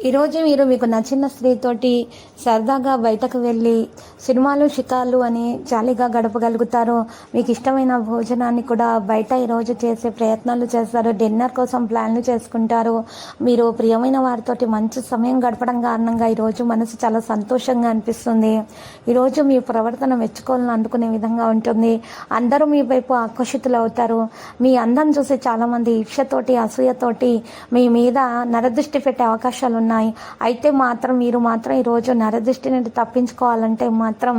ఈరోజు మీరు మీకు నచ్చిన స్త్రీతోటి సరదాగా బయటకు వెళ్ళి సినిమాలు షికార్లు అని జాలీగా గడపగలుగుతారు. మీకు ఇష్టమైన భోజనాన్ని కూడా బయట ఈరోజు చేసే ప్రయత్నాలు చేస్తారు. డిన్నర్ కోసం ప్లాన్లు చేసుకుంటారు. మీరు ప్రియమైన వారితోటి మంచి సమయం గడపడం కారణంగా ఈరోజు మనసు చాలా సంతోషంగా అనిపిస్తుంది. ఈరోజు మీ ప్రవర్తన మెచ్చుకోవాలని అందుకునే విధంగా ఉంటుంది. అందరూ మీ వైపు ఆకర్షితులు అవుతారు. మీ అందం చూసి చాలామంది ఈర్ష్యతోటి అసూయతోటి మీ మీద నరదృష్టి పెట్టే అవకాశాలు ఉన్నాయి. అయితే మాత్రం మీరు మాత్రం ఈరోజు నరదృష్టి నుండి తప్పించుకోవాలంటే మాత్రం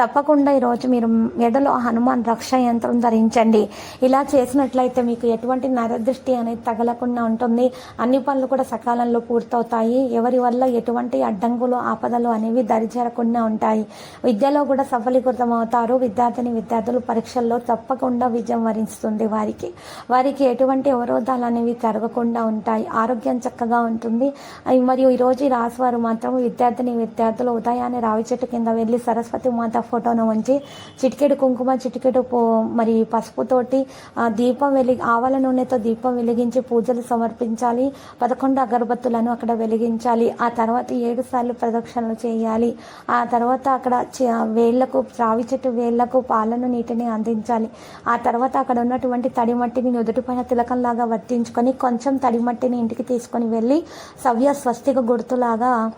తప్పకుండా ఈరోజు మీరు మెడలో హనుమాన్ రక్ష యంత్రం ధరించండి. ఇలా చేసినట్లయితే మీకు ఎటువంటి నరదృష్టి అనేది తగలకుండా ఉంటుంది. అన్ని పనులు కూడా సకాలంలో పూర్తవుతాయి. ఎవరి వల్ల ఎటువంటి అడ్డంకులు ఆపదలు అనేవి దరిచేరకుండా ఉంటాయి. విద్యలో కూడా సఫలీకృతం అవుతారు విద్యార్థిని విద్యార్థులు పరీక్షల్లో తప్పకుండా విజయం వరిస్తుంది వారికి. వారికి ఎటువంటి అవరోధాలు అనేవి జరగకుండా ఉంటాయి. ఆరోగ్యం చక్కగా ఉంటుంది. మరియు ఈరోజు ఈ మాత్రం విద్యార్థిని విద్యార్థులు ఉదయాన్నే రావి చెట్టు కింద వెళ్ళి సరస్వతి మాత ఫోటోను ఉంచి చిటికెడు కుంకుమ చిటికెడు పో మరి పసుపుతోటి దీపం వెలిగి ఆవల నూనెతో దీపం వెలిగించి పూజలు సమర్పించాలి. పదకొండు అగరబత్తులను అక్కడ వెలిగించాలి. ఆ తర్వాత ఏడు సార్లు ప్రదక్షిణలు చేయాలి. ఆ తర్వాత అక్కడ చ- వేళ్ళకు రావి చెట్టు వేళ్ళకు పాలను నీటిని అందించాలి. ఆ తర్వాత అక్కడ ఉన్నటువంటి తడి మట్టిని నుదుటిపైన తిలకంలాగా వర్తించుకొని కొంచెం తడి మట్టిని ఇంటికి తీసుకొని వెళ్ళి సవ్య స్వస్తిక గుర్తులాగా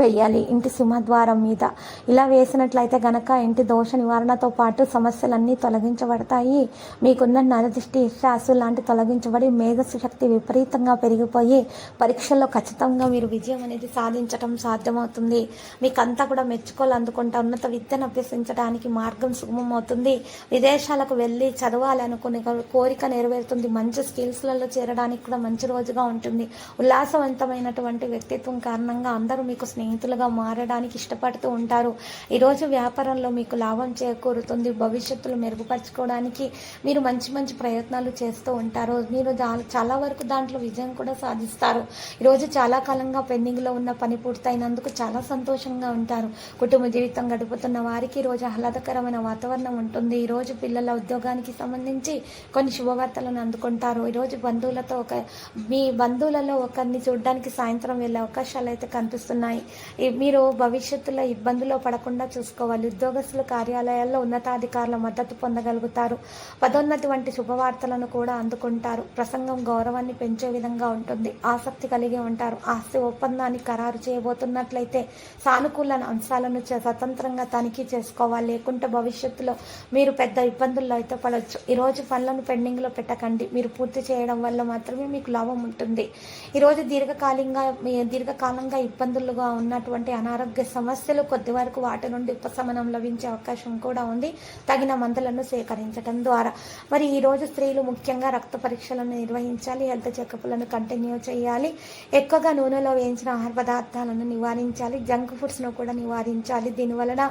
వేయాలి ఇంటి సింహద్వారం మీద. ఇలా వేసినట్లయితే గనక ఇంటి దోష నివారణతో పాటు సమస్యలన్నీ తొలగించబడతాయి. మీకున్న నరదృష్టి ఇష్టాసు లాంటి తొలగించబడి మేధశక్తి విపరీతంగా పెరిగిపోయి పరీక్షల్లో ఖచ్చితంగా మీరు విజయం అనేది సాధించడం సాధ్యమవుతుంది. మీకంతా కూడా మెచ్చుకోలు అందుకుంటా ఉన్నత విద్యను అభ్యసించడానికి మార్గం సుగమం అవుతుంది విదేశాలకు వెళ్ళి చదవాలనుకునే కోరిక నెరవేరుతుంది. మంచి స్కిల్స్లలో చేరడానికి కూడా మంచి రోజుగా ఉంటుంది. ఉల్లాసవంతమైనటువంటి వ్యక్తిత్వం కారణంగా అందరూ మీకు స్నేహితులుగా మారడానికి ఇష్టపడుతూ ఉంటారు. ఈరోజు వ్యాపారంలో మీకు లాభం చేకూరుతుంది. భవిష్యత్తులో మెరుగుపరచుకోవడానికి మీరు మంచి మంచి ప్రయత్నాలు చేస్తూ ఉంటారు. మీరు చాలా వరకు దాంట్లో విజయం కూడా సాధిస్తారు. ఈరోజు చాలా కాలంగా పెండింగ్లో ఉన్న పని పూర్తయినందుకు చాలా సంతోషంగా ఉంటారు. కుటుంబ జీవితం గడుపుతున్న వారికి ఈరోజు ఆహ్లాదకరమైన వాతావరణం ఉంటుంది. ఈరోజు పిల్లల ఉద్యోగానికి సంబంధించి కొన్ని శుభవార్తలను అందుకుంటారు. ఈరోజు బంధువులతో ఒక మీ బంధువులలో ఒకరిని చూడడానికి సాయంత్రం వెళ్ళే అవకాశాలు అయితే కనిపిస్తున్నాయి. మీరు భవిష్యత్తులో ఇబ్బందులు పడకుండా చూసుకోవాలి. ఉద్యోగస్తుల కార్యాలయాల్లో ఉన్నతాధికారుల మద్దతు పొందగలుగుతారు. పదోన్నతి వంటి శుభవార్తలను కూడా అందుకుంటారు. ప్రసంగం గౌరవాన్ని పెంచే విధంగా ఉంటుంది. ఆసక్తి కలిగి ఉంటారు. ఆస్తి ఒప్పందాన్ని ఖరారు చేయబోతున్నట్లయితే సానుకూల అంశాలను చే- స్వతంత్రంగా తనిఖీ చేసుకోవాలి. లేకుంటే భవిష్యత్తులో మీరు పెద్ద ఇబ్బందుల్లో అయితే పడవచ్చు ఈరోజు పనులను పెండింగ్లో పెట్టకండి. మీరు పూర్తి చేయడం వల్ల మాత్రమే మీకు లాభం ఉంటుంది. ఈరోజు దీర్ఘకాలికంగా మీ దీర్ఘకాలంగా ఇబ్బందులుగా ఉన్నటువంటి అనారోగ్య సమస్యలు కొద్ది వరకు వాటి నుండి ఉపశమనం లభించే అవకాశం కూడా ఉంది. తగిన మందులను సేకరించడం ద్వారా. మరి ఈరోజు స్త్రీలు ముఖ్యంగా రక్త పరీక్షలను నిర్వహించాలి హెల్త్ చెకప్లను కంటిన్యూ చేయాలి ఎక్కువగా నూనెలో వేయించిన ఆహార పదార్థాలను నివారించాలి జంక్ ఫుడ్స్ను కూడా నివారించాలి. దీనివలన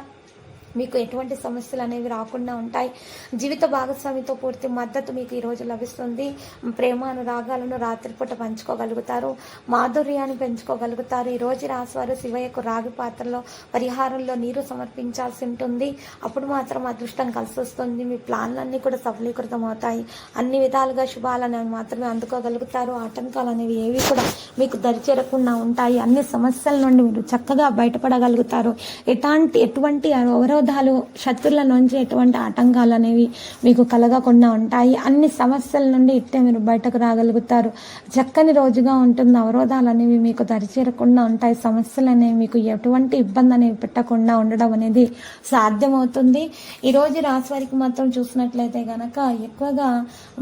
మీకు ఎటువంటి సమస్యలు అనేవి రాకుండా ఉంటాయి. జీవిత భాగస్వామితో పూర్తి మద్దతు మీకు ఈరోజు లభిస్తుంది. ప్రేమ అనురాగాలను రాత్రిపూట పంచుకోగలుగుతారు. మాధుర్యాన్ని పెంచుకోగలుగుతారు. ఈరోజు రోజు రాశివారు శివయ్యకు రాగి పాత్రలో పరిహారంలో నీరు సమర్పించాల్సి ఉంటుంది. అప్పుడు మాత్రం అదృష్టం కలిసి వస్తుంది మీ ప్లాన్లన్నీ కూడా సఫలీకృతం అవుతాయి అన్ని విధాలుగా శుభాలను మాత్రమే అందుకోగలుగుతారు. ఆటంకాలు అనేవి ఏవి కూడా మీకు దరిచేరకుండా ఉంటాయి. అన్ని సమస్యల నుండి మీరు చక్కగా బయటపడగలుగుతారు. ఎలాంటి ఎటువంటి అవరోధాలు శత్రుల నుంచి ఎటువంటి ఆటంకాలు అనేవి మీకు కలగకుండా ఉంటాయి. అన్ని సమస్యల నుండి ఇట్టే మీరు బయటకు రాగలుగుతారు. చక్కని రోజుగా ఉంటుంది. అవరోధాలు అనేవి మీకు దరిచేరకుండా ఉంటాయి. సమస్యలు అనేవి మీకు ఎటువంటి ఇబ్బంది అనేవి పెట్టకుండా ఉండడం అనేది సాధ్యమవుతుంది. ఈరోజు రాశి వారికి మాత్రం చూసినట్లయితే గనక ఎక్కువగా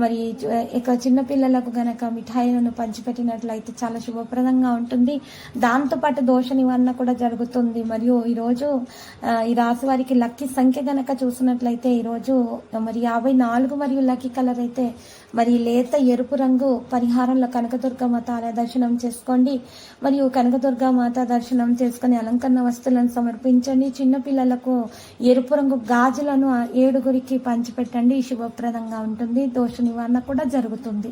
మరి ఇక్కడ ఇక చిన్నపిల్లలకు గనక మిఠాయిలను పంచిపెట్టినట్లయితే చాలా శుభప్రదంగా ఉంటుంది. దాంతోపాటు దోష నివారణ కూడా జరుగుతుంది. మరియు ఈరోజు ఈ రాశి వారికి మనకి లక్కీ సంఖ్య గనక చూసినట్లయితే ఈరోజు మరి యాభై నాలుగు మరియు లక్కీ కలర్ అయితే మరి లేత ఎరుపు రంగు పరిహారంలో కనకదుర్గమాత ఆలయ దర్శనం చేసుకోండి. మరియు కనకదుర్గమాత దర్శనం చేసుకుని అలంకరణ వస్తువులను సమర్పించండి. చిన్న పిల్లలకు ఎరుపు రంగు గాజులను ఏడుగురికి పంచిపెట్టండి. శుభప్రదంగా ఉంటుంది. దోష నివారణ కూడా జరుగుతుంది.